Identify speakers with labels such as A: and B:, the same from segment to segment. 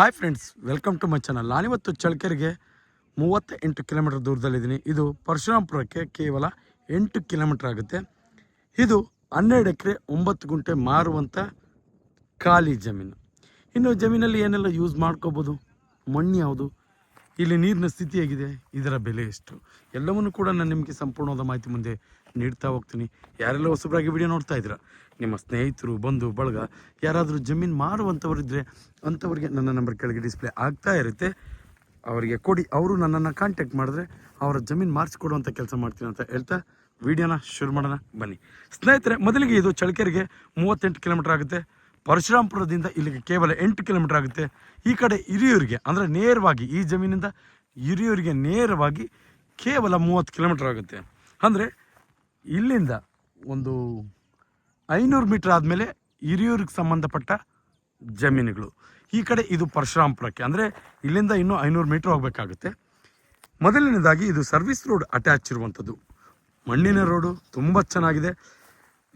A: Hi friends welcome to my channel ನಾನಿವತ್ತು ಚಳಕೆರೆಗೆ ಮೂವತ್ತ ಎಂಟು ಕಿಲೋಮೀಟರ್ ದೂರದಲ್ಲಿದ್ದೀನಿ. ಇದು ಪರಶುರಾಮಪುರಕ್ಕೆ ಕೇವಲ ಎಂಟು ಕಿಲೋಮೀಟರ್ ಆಗುತ್ತೆ. ಇದು ಹನ್ನೆರಡು ಎಕರೆ ಒಂಬತ್ತು ಗುಂಟೆ ಮಾರುವಂಥ ಖಾಲಿ ಜಮೀನು. ಇನ್ನು ಜಮೀನಲ್ಲಿ ಏನೆಲ್ಲ ಯೂಸ್ ಮಾಡ್ಕೋಬೋದು? ಮಣ್ಣು ಯಾವುದು? ಇಲ್ಲಿ ನೀರಿನ ಸ್ಥಿತಿ ಹೇಗಿದೆ? ಇದರ ಬೆಲೆ ಎಷ್ಟು? ಎಲ್ಲವನ್ನು ಕೂಡ ನಾನು ನಿಮಗೆ ಸಂಪೂರ್ಣವಾದ ಮಾಹಿತಿ ಮುಂದೆ ನೀಡ್ತಾ ಹೋಗ್ತೀನಿ. ಯಾರೆಲ್ಲ ಹೊಸಬರಾಗಿ ವಿಡಿಯೋ ನೋಡ್ತಾ ಇದ್ದೀರಾ? ನಿಮ್ಮ ಸ್ನೇಹಿತರು, ಬಂಧು, ಬಳಗ, ಯಾರಾದರೂ ಜಮೀನು ಮಾರುವಂಥವರಿದ್ದರೆ ಅಂಥವ್ರಿಗೆ ನನ್ನ ನಂಬರ್ ಕೆಳಗೆ ಡಿಸ್ಪ್ಲೇ ಆಗ್ತಾ ಇರುತ್ತೆ. ಅವರಿಗೆ ಕೊಡಿ. ಅವರು ನನ್ನನ್ನು ಕಾಂಟ್ಯಾಕ್ಟ್ ಮಾಡಿದ್ರೆ ಅವರ ಜಮೀನು ಮಾರಿಸ್ಕೊಡುವಂಥ ಕೆಲಸ ಮಾಡ್ತೀನಿ ಅಂತ ಹೇಳ್ತಾ ವಿಡಿಯೋನ ಶುರು ಮಾಡೋಣ. ಬನ್ನಿ. ಸ್ನೇಹಿತರೆ, ಮೊದಲಿಗೆ ಇದು ಚಳಕೆರೆಗೆ ಮೂವತ್ತೆಂಟು ಕಿಲೋಮೀಟರ್ ಆಗುತ್ತೆ. ಪರಶುರಾಮಪುರದಿಂದ ಇಲ್ಲಿಗೆ ಕೇವಲ ಎಂಟು ಕಿಲೋಮೀಟರ್ ಆಗುತ್ತೆ. ಈ ಕಡೆ ಹಿರಿಯೂರಿಗೆ, ಅಂದರೆ ನೇರವಾಗಿ ಈ ಜಮೀನಿಂದ ಹಿರಿಯೂರಿಗೆ ನೇರವಾಗಿ ಕೇವಲ ಮೂವತ್ತು ಕಿಲೋಮೀಟರ್ ಆಗುತ್ತೆ. ಅಂದರೆ ಇಲ್ಲಿಂದ ಒಂದು ಐನೂರು ಮೀಟರ್ ಆದಮೇಲೆ ಹಿರಿಯೂರಿಗೆ ಸಂಬಂಧಪಟ್ಟ ಜಮೀನುಗಳು. ಈ ಕಡೆ ಇದು ಪರಶುರಾಮಪುರಕ್ಕೆ ಅಂದರೆ ಇಲ್ಲಿಂದ ಇನ್ನೂ ಐನೂರು ಮೀಟರ್ ಹೋಗಬೇಕಾಗುತ್ತೆ. ಮೊದಲನೇದಾಗಿ ಇದು ಸರ್ವಿಸ್ ರೋಡ್ ಅಟ್ಯಾಚ್ ಇರುವಂಥದ್ದು. ಮಣ್ಣಿನ ರೋಡು ತುಂಬ ಚೆನ್ನಾಗಿದೆ.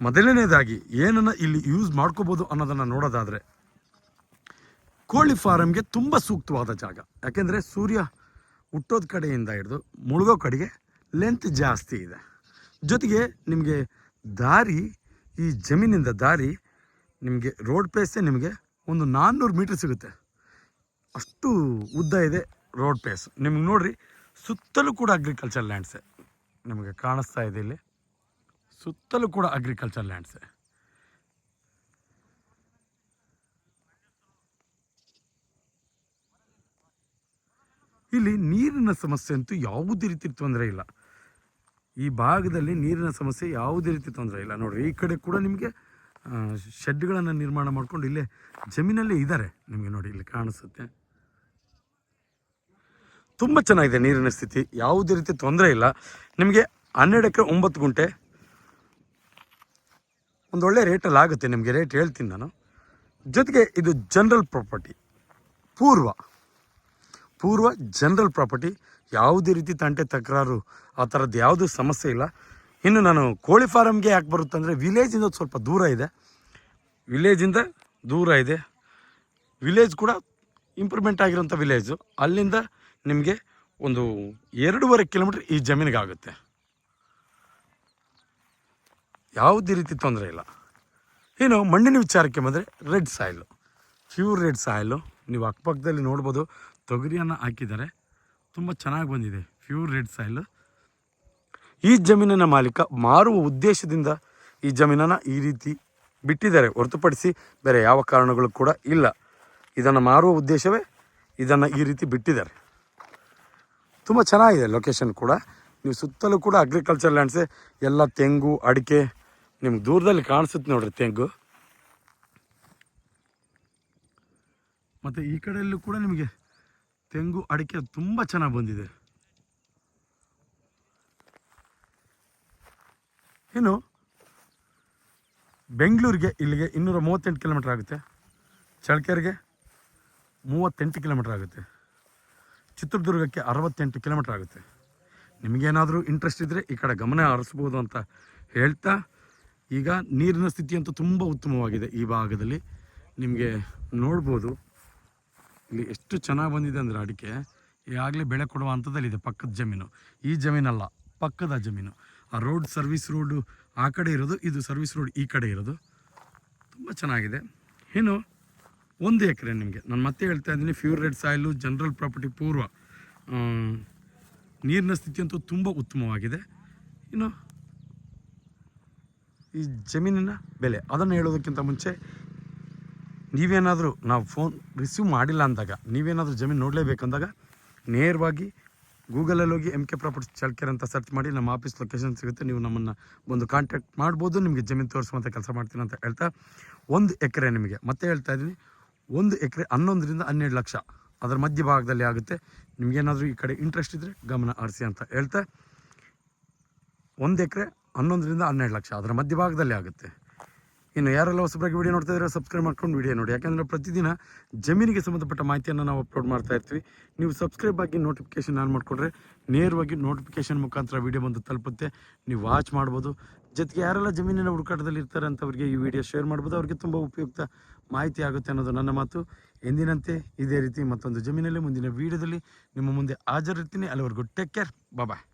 A: ಮೊದಲನೇದಾಗಿ ಏನನ್ನು ಇಲ್ಲಿ ಯೂಸ್ ಮಾಡ್ಕೋಬೋದು ಅನ್ನೋದನ್ನು ನೋಡೋದಾದರೆ ಕೋಳಿ ಫಾರಮ್ಗೆ ತುಂಬ ಸೂಕ್ತವಾದ ಜಾಗ. ಯಾಕೆಂದರೆ ಸೂರ್ಯ ಹುಟ್ಟೋದ ಕಡೆಯಿಂದ ಹಿಡಿದು ಮುಳುಗೋ ಕಡೆಗೆ ಲೆಂತ್ ಜಾಸ್ತಿ ಇದೆ. ಜೊತೆಗೆ ನಿಮಗೆ ದಾರಿ ಈ ಜಮೀನಿಂದ ದಾರಿ ನಿಮಗೆ ರೋಡ್ ಪೇಸೇ ನಿಮಗೆ ಒಂದು ನಾನ್ನೂರು ಮೀಟ್ರ್ ಸಿಗುತ್ತೆ. ಅಷ್ಟು ಉದ್ದ ಇದೆ ರೋಡ್ ಪೇಸ್ ನಿಮ್ಗೆ ನೋಡಿರಿ, ಸುತ್ತಲೂ ಕೂಡ ಅಗ್ರಿಕಲ್ಚರ್ ಲ್ಯಾಂಡ್ಸೆ ನಿಮಗೆ ಕಾಣಿಸ್ತಾ ಇದೆ ಇಲ್ಲಿ. ಸುತ್ತಲೂ ಕೂಡ ಅಗ್ರಿಕಲ್ಚರ್ ಲ್ಯಾಂಡ್ಸೆ ಇಲ್ಲಿ ನೀರಿನ ಸಮಸ್ಯೆ ಅಂತೂ ಯಾವುದೇ ರೀತಿ ತೊಂದರೆ ಇಲ್ಲ. ಈ ಭಾಗದಲ್ಲಿ ನೀರಿನ ಸಮಸ್ಯೆ ಯಾವುದೇ ರೀತಿ ತೊಂದರೆ ಇಲ್ಲ. ನೋಡ್ರಿ, ಈ ಕಡೆ ಕೂಡ ನಿಮಗೆ ಶೆಡ್ಗಳನ್ನು ನಿರ್ಮಾಣ ಮಾಡಿಕೊಂಡು ಇಲ್ಲೇ ಜಮೀನಲ್ಲೇ ಇದ್ದಾರೆ ನಿಮಗೆ ನೋಡಿ, ಇಲ್ಲಿ ಕಾಣಿಸುತ್ತೆ. ತುಂಬ ಚೆನ್ನಾಗಿದೆ ನೀರಿನ ಸ್ಥಿತಿ. ಯಾವುದೇ ರೀತಿ ತೊಂದರೆ ಇಲ್ಲ. ನಿಮಗೆ ಹನ್ನೆರಡು ಎಕರೆ, ಒಂಬತ್ತು ಗುಂಟೆ. ಒಂದು ಒಳ್ಳೆ ರೇಟಲ್ಲಿ ಆಗುತ್ತೆ ನಿಮಗೆ ರೇಟ್ ಹೇಳ್ತೀನಿ ನಾನು. ಜೊತೆಗೆ ಇದು ಜನರಲ್ ಪ್ರಾಪರ್ಟಿ. ಪೂರ್ವ. ಪೂರ್ವ ಜನರಲ್ ಪ್ರಾಪರ್ಟಿ. ಯಾವುದೇ ರೀತಿ ತಂಟೆ ತಕರಾರು, ಆ ಥರದ್ದು ಯಾವುದೂ ಸಮಸ್ಯೆ ಇಲ್ಲ. ಇನ್ನು ನಾನು ಕೋಳಿ ಫಾರಮ್ಗೆ ಯಾಕೆ ಬರುತ್ತೆ ಅಂದರೆ ವಿಲೇಜಿಂದ ಸ್ವಲ್ಪ ದೂರ ಇದೆ. ವಿಲೇಜಿಂದ ದೂರ ಇದೆ. ವಿಲೇಜ್ ಕೂಡ ಇಂಪ್ರೂವ್ಮೆಂಟ್ ಆಗಿರೋಂಥ ವಿಲೇಜು. ಅಲ್ಲಿಂದ ನಿಮಗೆ ಒಂದು ಎರಡೂವರೆ ಕಿಲೋಮೀಟ್ರ್ ಈ ಜಮೀನಿಗೆ ಆಗುತ್ತೆ ಯಾವುದೇ ರೀತಿ ತೊಂದರೆ ಇಲ್ಲ. ಇನ್ನು ಮಣ್ಣಿನ ವಿಚಾರಕ್ಕೆ ಬಂದರೆ red soil. Pure red soil. ನೀವು ಅಕ್ಕಪಕ್ಕದಲ್ಲಿ ನೋಡ್ಬೋದು, ತೊಗರಿಯನ್ನು ಹಾಕಿದ್ದಾರೆ. ತುಂಬ ಚೆನ್ನಾಗಿ ಬಂದಿದೆ. ಪ್ಯೂರ್ ರೆಡ್ ಸಾಯಿಲ್ ಈ ಜಮೀನಿನ ಮಾಲೀಕ ಮಾರುವ ಉದ್ದೇಶದಿಂದ ಈ ಜಮೀನನ್ನು ಈ ರೀತಿ ಬಿಟ್ಟಿದ್ದಾರೆ. ಹೊರತುಪಡಿಸಿ ಬೇರೆ ಯಾವ ಕಾರಣಗಳು ಕೂಡ ಇಲ್ಲ. ಇದನ್ನು ಮಾರುವ ಉದ್ದೇಶವೇ ಇದನ್ನು ಈ ರೀತಿ ಬಿಟ್ಟಿದ್ದಾರೆ. ತುಂಬ ಚೆನ್ನಾಗಿದೆ ಲೊಕೇಶನ್ ಕೂಡ. ನೀವು ಸುತ್ತಲೂ ಕೂಡ ಅಗ್ರಿಕಲ್ಚರ್ ಲ್ಯಾಂಡ್ಸೇ ಎಲ್ಲ ತೆಂಗು, ಅಡಿಕೆ ನಿಮ್ಗೆ ದೂರದಲ್ಲಿ ಕಾಣಿಸುತ್ತೆ ನೋಡ್ರಿ ತೆಂಗು. ಮತ್ತು ಈ ಕಡೆಯಲ್ಲೂ ಕೂಡ ನಿಮಗೆ ತೆಂಗು ಅಡಿಕೆ ತುಂಬ ಚೆನ್ನಾಗಿ ಬಂದಿದೆ. ಇನ್ನು ಬೆಂಗಳೂರಿಗೆ ಇಲ್ಲಿಗೆ ಇನ್ನೂರ ಮೂವತ್ತೆಂಟು ಕಿಲೋಮೀಟ್ರ್ ಆಗುತ್ತೆ. ಚಳ್ಳಕೆರೆಗೆ ಮೂವತ್ತೆಂಟು ಕಿಲೋಮೀಟ್ರ್ ಆಗುತ್ತೆ. ಚಿತ್ರದುರ್ಗಕ್ಕೆ ಅರವತ್ತೆಂಟು ಕಿಲೋಮೀಟ್ರ್ ಆಗುತ್ತೆ. ನಿಮಗೇನಾದರೂ ಇಂಟ್ರೆಸ್ಟ್ ಇದ್ದರೆ ಈ ಕಡೆ ಗಮನ ಹರಿಸ್ಬೋದು ಅಂತ ಹೇಳ್ತಾ, ಈಗ ನೀರಿನ ಸ್ಥಿತಿ ಅಂತೂ ತುಂಬ ಉತ್ತಮವಾಗಿದೆ ಈ ಭಾಗದಲ್ಲಿ. ನಿಮಗೆ ನೋಡ್ಬೋದು. ಇಲ್ಲಿ ಎಷ್ಟು ಚೆನ್ನಾಗಿ ಬಂದಿದೆ ಅಂದರೆ ಅಡಿಕೆ. ಈಗಾಗಲೇ ಬೆಳೆ ಕೊಡುವ ಹಂತದಲ್ಲಿದೆ ಪಕ್ಕದ ಜಮೀನು. ಈ ಜಮೀನಲ್ಲ, ಪಕ್ಕದ ಜಮೀನು. ಆ ರೋಡ್ ಸರ್ವಿಸ್ ರೋಡು ಆ ಕಡೆ ಇರೋದು, ಇದು ಸರ್ವಿಸ್ ರೋಡ್ ಈ ಕಡೆ ಇರೋದು. ತುಂಬ ಚೆನ್ನಾಗಿದೆ. ಇನ್ನು ಒಂದು ಎಕರೆ ನಿಮಗೆ. ನಾನು ಮತ್ತೆ ಹೇಳ್ತಾ ಇದ್ದೀನಿ fur red soil general property ಪೂರ್ವ. ನೀರಿನ ಸ್ಥಿತಿ ಅಂತೂ ತುಂಬ ಉತ್ತಮವಾಗಿದೆ. ಇನ್ನು ಈ ಜಮೀನಿನ ಬೆಲೆ, ಅದನ್ನು ಹೇಳೋದಕ್ಕಿಂತ ಮುಂಚೆ ನೀವೇನಾದರೂ ನಾವು ಫೋನ್ ರಿಸೀವ್ ಮಾಡಿಲ್ಲ ಅಂದಾಗ, ನೀವೇನಾದರೂ ಜಮೀನು ನೋಡಲೇಬೇಕಂದಾಗ ನೇರವಾಗಿ ಗೂಗಲಲ್ಲಿ ಹೋಗಿ ಎಂ ಕೆ ಪ್ರಾಪರ್ಟಿ ಚಳ್ಕೆರೆ ಅಂತ ಸರ್ಚ್ ಮಾಡಿ ನಮ್ಮ ಆಫೀಸ್ ಲೊಕೇಶನ್ ಸಿಗುತ್ತೆ. ನೀವು ನಮ್ಮನ್ನು ಒಂದು ಕಾಂಟ್ಯಾಕ್ಟ್ ಮಾಡ್ಬೋದು, ನಿಮಗೆ ಜಮೀನು ತೋರಿಸುವಂಥ ಕೆಲಸ ಮಾಡ್ತೀನಿ ಅಂತ ಹೇಳ್ತಾ ಒಂದು ಎಕರೆ ನಿಮಗೆ. ಮತ್ತೆ ಹೇಳ್ತಾ ಇದ್ದೀನಿ, ಒಂದು ಎಕರೆ ಹನ್ನೊಂದರಿಂದ ಹನ್ನೆರಡು ಲಕ್ಷ ಅದರ ಮಧ್ಯಭಾಗದಲ್ಲಿ ಆಗುತ್ತೆ. ನಿಮಗೇನಾದರೂ ಈ ಕಡೆ ಇಂಟ್ರೆಸ್ಟ್ ಇದ್ದರೆ ಗಮನ ಹರಿಸಿ ಅಂತ ಹೇಳ್ತಾ, ಒಂದು ಎಕರೆ ಹನ್ನೊಂದರಿಂದ ಹನ್ನೆರಡು ಲಕ್ಷ ಅದರ ಮಧ್ಯಭಾಗದಲ್ಲಿ ಆಗುತ್ತೆ. ಇನ್ನು ಯಾರೆಲ್ಲ ಹೊಸಬ್ರಾಗಿ ವಿಡಿಯೋ ನೋಡ್ತಾ ಇದ್ರೆ ಸಬ್ಸ್ಕ್ರೈಬ್ ಮಾಡ್ಕೊಂಡು ವಿಡಿಯೋ ನೋಡಿ. ಯಾಕಂದರೆ ಪ್ರತಿದಿನ ಜಮೀನಿಗೆ ಸಂಬಂಧಪಟ್ಟ ಮಾಹಿತಿಯನ್ನು ನಾವು ಅಪ್ಲೋಡ್ ಮಾಡ್ತಾ ಇರ್ತೀವಿ. ನೀವು ಸಬ್ಸ್ಕ್ರೈಬ್ ಆಗಿ ನೋಟಿಫಿಕೇಶನ್ ಆನ್ ಮಾಡಿಕೊಂಡ್ರೆ ನೇರವಾಗಿ ನೋಟಿಫಿಕೇಶನ್ ಮುಖಾಂತರ ವಿಡಿಯೋ ಬಂದು ತಲುಪುತ್ತೆ. ನೀವು ವಾಚ್ ಮಾಡ್ಬೋದು. ಜೊತೆಗೆ ಯಾರೆಲ್ಲ ಜಮೀನಿನ ಹುಡುಕಾಟದಲ್ಲಿ ಇರ್ತಾರೆ ಅಂತವ್ರಿಗೆ ಈ ವಿಡಿಯೋ ಶೇರ್ ಮಾಡ್ಬೋದು. ಅವ್ರಿಗೆ ತುಂಬ ಉಪಯುಕ್ತ ಮಾಹಿತಿ ಆಗುತ್ತೆ ಅನ್ನೋದು ನನ್ನ ಮಾತು. ಎಂದಿನಂತೆ ಇದೇ ರೀತಿ ಮತ್ತೊಂದು ಜಮೀನಲ್ಲಿ ಮುಂದಿನ ವಿಡಿಯೋದಲ್ಲಿ ನಿಮ್ಮ ಮುಂದೆ ಹಾಜರಿರ್ತೀನಿ. ಅಲ್ಲಿವರೆಗೂ ಟೇಕ್ ಕೇರ್ ಬಾಯ್